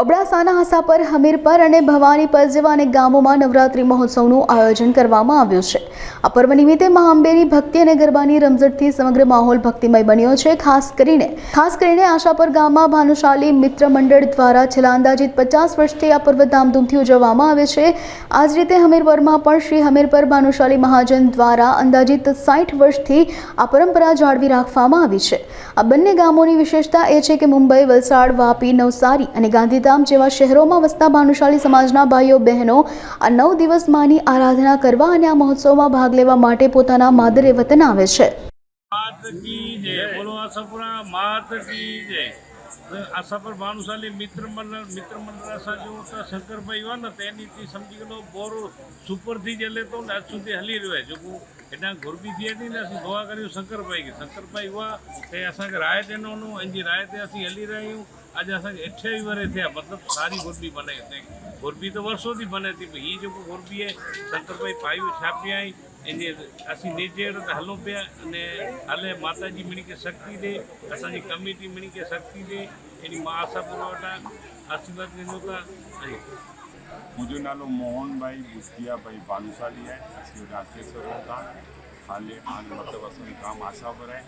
અબડાસાના હસાપર હમીરપર અને ભવાનીપર જેવા અનેક ગામોમાં નવરાત્રિ મહોત્સવનું આયોજન કરવામાં આવ્યું છે. આ પર્વ નિમિત્તે મહાંબેની ભક્તિ અને ગરબાની રમઝટથી સમગ્ર માહોલ ભક્તિમય બન્યો છે. ખાસ કરીને ખાસ કરીને આશાપર ગામમાં ભાનુશાલી મિત્ર મંડળ દ્વારા છેલ્લા અંદાજિત પચાસ વર્ષથી આ પર્વ ધામધૂમથી ઉજવવામાં આવે છે. આ જ રીતે હમીરપરમાં પણ શ્રી હમીરપર ભાનુશાલી મહાજન દ્વારા અંદાજિત સાઠ વર્ષથી આ પરંપરા જાળવી રાખવામાં આવી છે. આ બંને ગામોની વિશેષતા એ છે કે મુંબઈ, વલસાડ, વાપી, નવસારી અને ગાંધીધામ જેવા શહેરોમાં વસતા ભાનુશાળી સમાજના ભાઈઓ, બહેનો આ નવ દિવસ માની આરાધના કરવા અને આ મહોત્સવમાં ભાગ લેવા માટે પોતાના માદરે વતન આવે છે. માત કી જય. બોલો આશાપુરા માત કી જય. આશાપર ભાનુશાલી મિત્ર મંડળ મિત્ર મંડળ આશા જેવો તો શંકરભાઈ હોય ને તેનીથી સમજી ગયેલો બોર સુપરથી જે લેતો ને આજ સુધી હલી રહ્યો છે. હું એના ગોરબીથી હતી ને શું દવા કર્યું શંકરભાઈ કે, શંકરભાઈ હોય તે અસાંગે રાયત એનોનું એની રાયત અસી હલી રહ્યું. આજે અસાંગે અઠ્યાવીસ વર્ષ થયા. મતલબ સારી ગોરબી બને ગોરબી તો વર્ષોથી બને હતી એ જો ગોરબીએ શંકરભાઈ પાયું છાપી આવી हीअ जेको घुरबी आहे शंकरभाई पायूं छापिया आई એને ਅਸੀਂ નેચે હલો पिया અને હાલે માતાજી મણી કે શક્તિ દે અસાંજી કમિટી મણી કે શક્તિ દે એની મા આશા પુરવઠા આશીર્વાદ ॾिनो था ऐं मुंहिंजो नालो मोहनभाई बुस्तियाभाई भानुशाली आहे असीं राकेश्वर होता हाले हाणे मतिलबु असांजो गाम आशावर आहे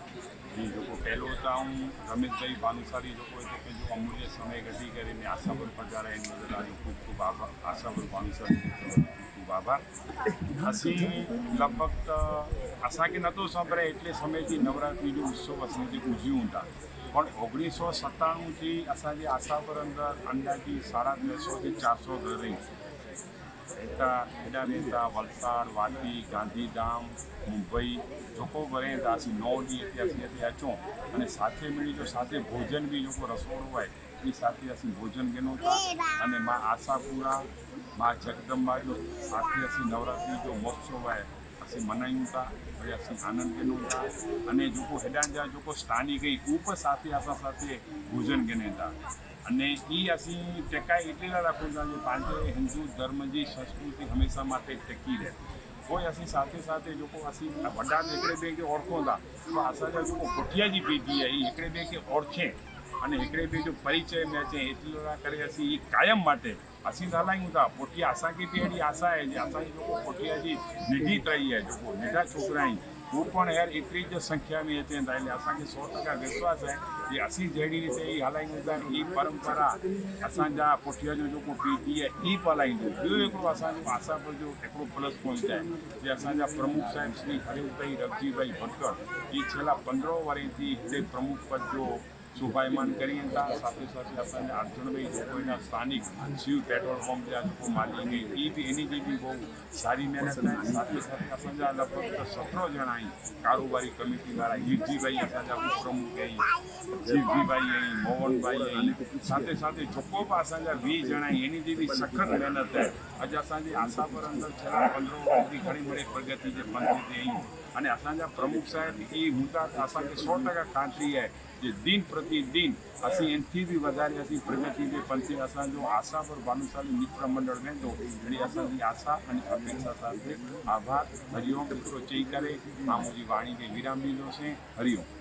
जी जेको पहिरियों हुतां ऐं रमेशभाई भानुशाली जेको हिते पंहिंजो अमूल्य समय कढी करे ने आशावर पधारिया आहिनि हुनजे लाइ ख़ूब ख़ूब आभार आशावर भानुशाली ખૂબ આભાર. ਅਸੀਂ લગભગ અસાકે નહોતું સાંભળે એટલે સમયથી નવરાત્રિનો ઉત્સવ અસાથી ઉજવ્યું હતા પણ ઓગણીસો સત્તાણુંથી અસાથી આશાપર અંદર અંદાજી સાડા ત્રણસોથી ચારસો ઘર રહી. રહેતા એડા રહેતા વલસાડ, વાપી, ગાંધીધામ, મુંબઈ, લોકો વરેતા હશે નવની અત્યારથી અત્યારે અચો અને સાથે મળી જો સાથે ભોજન બી લોકો રસોડું હોય એ સાથે હશે ભોજન ગેનું અને મા આશાપુરા મા જગદંબાનો આથી અસી था જો મહોત્સવ હોય, પછી મનાયુતા પછી અસી આનંદનુતા અને જોકો હેડાંજા જોકો સ્થાનિક ઉપ સાથે આપણા સાથે ભોજન ગણેતા. અને એ અસી ટકાય એટલેલા રાખતા જે પાંચે હિન્દુ ધર્મની સંસ્કૃતિ હંમેશા માટે ટકી રહે. કોઈ અસી સાથે સાથે જોકો અસી વડાને એકડે બે કે ઓળખોતા તો આસાજા જોકો ગોઠિયાજી પેઢી એ એકડે બે કે ઓળખે. અને એકડે બીજો પરિચય મેં જે એટલા કર્યા છે, એ કાયમ માટે. હસી દાલાઈ હતા પોટી આશા કે તેડી આશા હે આશા લોકો પોટિયાજી નિધિ થઈ હે લોકો નિધા છોકરાઈ હું પણ યાર એટલી જ સંખ્યામાં એ ત્યાં એટલે અસાંखे સો ટકા વિશ્વાસ હે કે અસી જેડી રીતે એ હલાઈ હતા એ પરંપરા અસાંજા પોટિયા જો જેકો પીટી હે એ પલાઈ દો જો એકડો અસાંજો આશા પર જો એકડો પ્લસ પોઈન્ટ હે જે અસાંજા પ્રમુખ સાહેબ શ્રી હરિવભાઈ રવજીભાઈ ભટકર એ છેલ્લા પંદરો વર્ષથી જે પ્રમુખ પદ જો सुपाईमान करी इंता साथी साथी अपन ने आठ जनों में जो कोई ना स्थानिक जीव पेट्रोल पंप जा जो को मालिंग है ये भी इन्हीं की भी वो सारी मेहनत है साथी साथी अपन जा लगभग तो सत्रह जन कारोबारी कमिटी वाला ये जी भाई ऐसा जा कुछ प्रमुख है जी जी भाई है मोहन भाई है साथी साथी जो पास जा भी जन आई भी सखत मेहनत है अजा साथी आशा पर અને असांजा प्रमुख साहिब ई हूंदा त असांखे सौ टका ख़ातिरी आहे जे दिन प्रतिदिन असीं इन थी बि वधारे असीं प्रगति जे पंथे असांजो आशा और भानुशाली मित्र मंडल वेंदो अहिड़ी असांजी आशा अने अपेक्षा सां आभार हरिओम हिकिड़ो चई करे मां मुंहिंजी वाणी खे विराम ॾींदोसीं हरिओम